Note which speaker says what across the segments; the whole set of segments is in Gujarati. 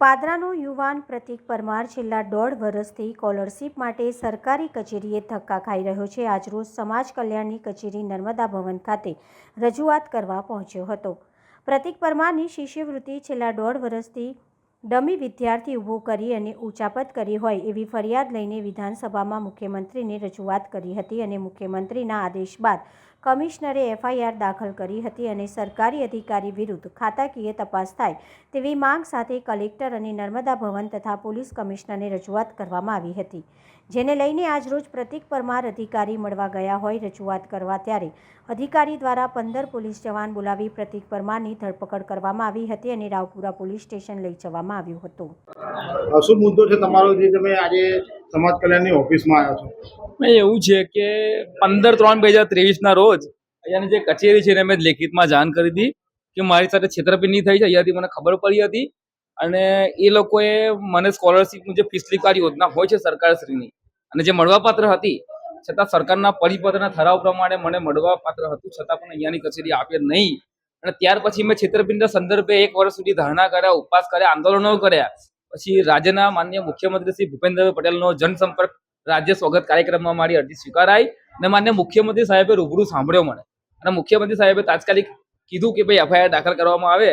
Speaker 1: પાદરાનો યુવાન પ્રતિક પરમાર છેલ્લા દોઢ વર્ષથી સ્કોલરશીપ માટે સરકારી કચેરીએ ધક્કા ખાઈ રહ્યો છે. આજરોજ સમાજ કલ્યાણની કચેરી નર્મદા ભવન ખાતે રજૂઆત કરવા પહોંચ્યો હતો. પ્રતિક પરમારની શિષ્યવૃત્તિ છેલ્લા દોઢ વર્ષથી ડમી વિદ્યાર્થી ઊભો કરી અને ઉચાપત કરી હોય એવી ફરિયાદ લઈને વિધાનસભામાં મુખ્યમંત્રીને રજૂઆત કરી હતી અને મુખ્યમંત્રીના આદેશ બાદ કમિશનરે એફઆઈઆર દાખલ કરી હતી અને સરકારી અધિકારી વિરુદ્ધ ખાતાકીય તપાસ થાય તેવી માંગ સાથે કલેક્ટર અને નર્મદા ભવન તથા પોલીસ કમિશનરને રજૂઆત કરવામાં આવી હતી. જેને લઈને આજરોજ પ્રતિક પરમાર અધિકારી મળવા ગયા હોય રજૂઆત કરવા ત્યારે અધિકારી દ્વારા પંદર પોલીસ જવાન બોલાવી પ્રતિક પરમારની ધરપકડ કરવામાં આવી હતી અને રાવપુરા પોલીસ સ્ટેશન લઈ જવામાં આવ્યું હતું.
Speaker 2: શું મુદ્દો છે તમારો જે તમે આજે સમાજ કલ્યાણની ઓફિસમાં આવ્યા છો.
Speaker 3: એવું છે કે પંદર ત્રણ બે હજાર ત્રેવીસના રોજ અહીંયાની જે કચેરી છે એને મેં લેખિતમાં જાણ કરી હતી કે મારી સાથે છેતરપિંડી થઈ છે. અહીંયાથી મને ખબર પડી હતી અને એ લોકોએ મને સ્કોલરશીપનું જે ફીસલીકાર યોજના હોય છે સરકારશ્રીની અને જે મળવાપાત્ર હતી છતાં સરકારના પરિપત્રના ઠરાવ પ્રમાણે મને મળવાપાત્ર હતું છતાં પણ અહીંયાની કચેરી આપે નહીં. અને ત્યાર પછી મેં છેતરપિંડીના સંદર્ભે એક વર્ષ સુધી ધરણા કર્યા, ઉપવાસ કર્યા, આંદોલનો કર્યા. પછી રાજ્યના માન્ય મુખ્યમંત્રી શ્રી ભૂપેન્દ્રભાઈ પટેલનો જનસંપર્ક રાજ્ય સ્વાગત કાર્યક્રમમાં મારી અરજી સ્વીકારાઈ અને માન્ય મુખ્યમંત્રી સાહેબે રૂબરૂ સાંભળ્યો મને. અને મુખ્યમંત્રી સાહેબે તાત્કાલિક કીધું કે ભાઈ એફઆઈઆર દાખલ કરવામાં આવે.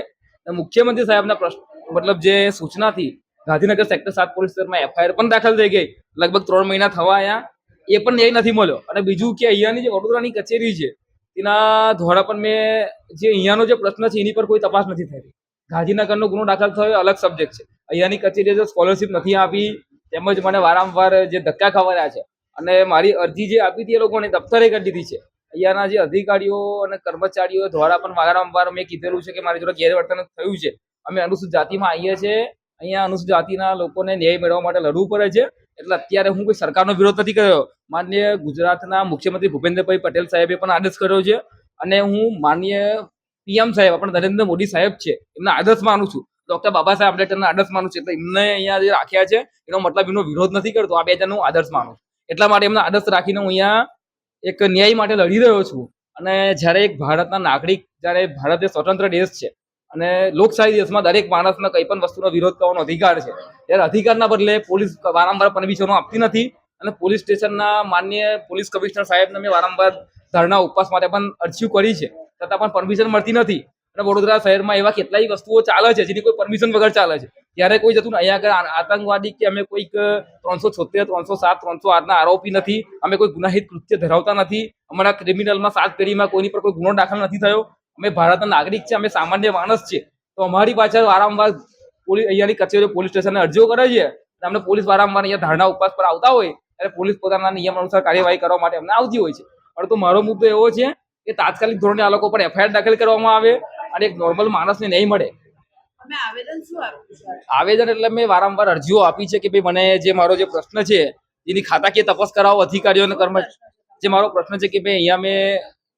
Speaker 3: અને મુખ્યમંત્રી સાહેબના પ્રશ્ન, મતલબ જે સૂચનાથી ગાંધીનગર સેક્ટર સાત પોલીસ સ્ટેશનમાં એફઆઈઆર પણ દાખલ થઈ ગઈ. લગભગ ત્રણ મહિના થવા આવ્યા એ પણ ન્યાય નથી મળ્યો. અને બીજું કે અહીંયાની જે વડોદરાની કચેરી છે તેના દ્વારા પણ મેં જે અહીંયાનો જે પ્રશ્ન છે, એની પર કોઈ તપાસ નથી થઈ ગાંધીનગરનો ગુનો દાખલ થયો અલગ સબ્જેક્ટ છે. અહીંયાની કચેરીએ જે સ્કોલરશીપ નથી આપી, તેમજ મને વારંવાર જે ધક્કા ખવડાયા છે, અને મારી અરજી જે આપી હતી એ લોકોને દફતરે કરી દીધી છે. અહીંયાના જે અધિકારીઓ અને કર્મચારીઓ દ્વારા પણ વારંવાર મેં કીધેલું છે કે મારી જોડે ગેરવર્તન થયું છે. અમે અનુસૂચિત જાતિમાં આવીએ છીએ. અહીંયા અનુસૂચિત જાતિના લોકોને ન્યાય મેળવવા માટે લડવું પડે છે. એટલે અત્યારે હું કોઈ સરકારનો વિરોધ નથી કર્યો. માન્ય ગુજરાતના મુખ્યમંત્રી ભૂપેન્દ્રભાઈ પટેલ સાહેબે પણ આદેશ કર્યો છે અને હું માન્ય પીએમ સાહેબ, આપણા નરેન્દ્ર મોદી સાહેબ છે, એમના આદર્શ માનું છું. ડોક્ટર બાબા સાહેબ આંબેડકરના આદર્શ માનું છું. એટલે એમને અહીંયા જે રાખ્યા છે, એનો મતલબ એનો વિરોધ નથી કરતો. આ બે જણનું આદર્શ માનું એટલા માટે એમના આદર્શ રાખીને હું અહીંયા એક ન્યાય માટે લડી રહ્યો છું. અને જ્યારે એક ભારતના નાગરિક, જ્યારે ભારત એ સ્વતંત્ર દેશ છે અને લોકશાહી દેશમાં દરેક માણસને કંઈ પણ વસ્તુનો વિરોધ કરવાનો અધિકાર છે. ત્યારે અધિકારના બદલે પોલીસ વારંવાર પરમિશનો આપતી નથી અને પોલીસ સ્ટેશનના માન્ય પોલીસ કમિશનર સાહેબને મેં વારંવાર ધરણા ઉપવાસ માટે પણ અરજીઓ કરી છે. છતાં પણ પરમિશન મળતી નથી. અને વડોદરા શહેરમાં એવા કેટલાય વસ્તુઓ ચાલે છે જેની કોઈ પરમિશન વગર ચાલે છે. ત્યારે કોઈ જતું. અહીંયા આગળ આતંકવાદી કે અમે કોઈક ત્રણસો છોતેર ત્રણસો સાત, ત્રણસો આઠના આરોપી નથી. અમે કોઈ ગુનાહિત કૃત્ય ધરાવતા નથી. અમારા ક્રિમિનલમાં સાત પેઢીમાં કોઈની પર કોઈ ગુનો દાખલ નથી થયો. અમે ભારતના નાગરિક છે અમે સામાન્ય માણસ છે તો અમારી પાછળ વારંવાર પોલીસ અહીંયાની કચેરીઓ પોલીસ સ્ટેશન અરજીઓ કરે છે. અમને પોલીસ વારંવાર અહીંયા ધારણા ઉપવાસ પર આવતા હોય ત્યારે પોલીસ પોતાના નિયમ અનુસાર કાર્યવાહી કરવા માટે અમને આવતી હોય છે. પરંતુ મારો મુદ્દો એવો છે કે તાત્કાલિક ધોરણે આ લોકો પર એફઆઈઆર દાખલ કરવામાં આવે અને એક નોર્મલ માણસને નહીં મળે.
Speaker 4: આવેદન
Speaker 3: એટલે મેં વારંવાર અરજીઓ આપી છે કે ભાઈ મને જે મારો જે પ્રશ્ન છે એની ખાતાકીય તપાસ કરાવો અધિકારીઓને કર્મચારી કર્મ જે મારો પ્રશ્ન છે કે ભાઈ અહીંયા મેં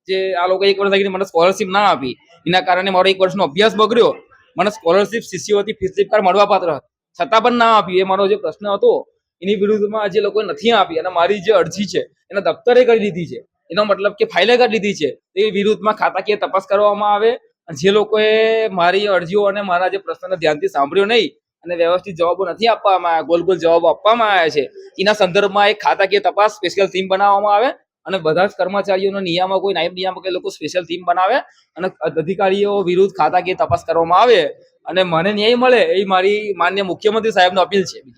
Speaker 3: જે આ લોકો એક વર્ષ થઈને મને સ્કોલરશીપ ના આપી. એના કારણે મારો એક વર્ષનો અભ્યાસ બગડ્યો. મને સ્કોલરશિપ શિષ્યવૃત્તિ ફીસલીપ મળવા પાત્ર છતાં પણ ના આપી. એ મારો જે પ્રશ્ન હતો, એની વિરુદ્ધમાં જે લોકોએ નથી આપી, અને મારી જે અરજી છે, એને દફતરે કરી દીધી છે. એનો મતલબ કે ફાઇલે કરી દીધી છે. એ વિરુદ્ધમાં ખાતાકીય તપાસ કરવામાં આવે જે લોકોએ મારી અરજીઓ અને મારા જે પ્રશ્નને ધ્યાનથી સાંભળ્યો નહીં, અને વ્યવસ્થિત જવાબો નથી આપવામાં આવ્યા ગોલ ગોલ જવાબો આપવામાં આવ્યા છે. એના સંદર્ભમાં એક ખાતાકીય તપાસ સ્પેશિયલ ટીમ બનાવવામાં આવે અને બધા જ કર્મચારીઓનો નિયામક કોઈ નાયબ નિયામક એ લોકો સ્પેશિયલ ટીમ બનાવે અને અધિકારીઓ વિરુદ્ધ ખાતાકીય તપાસ કરવામાં આવે. અને મને ન્યાય મળે એ મારી માન્ય મુખ્યમંત્રી સાહેબનો અપીલ છે.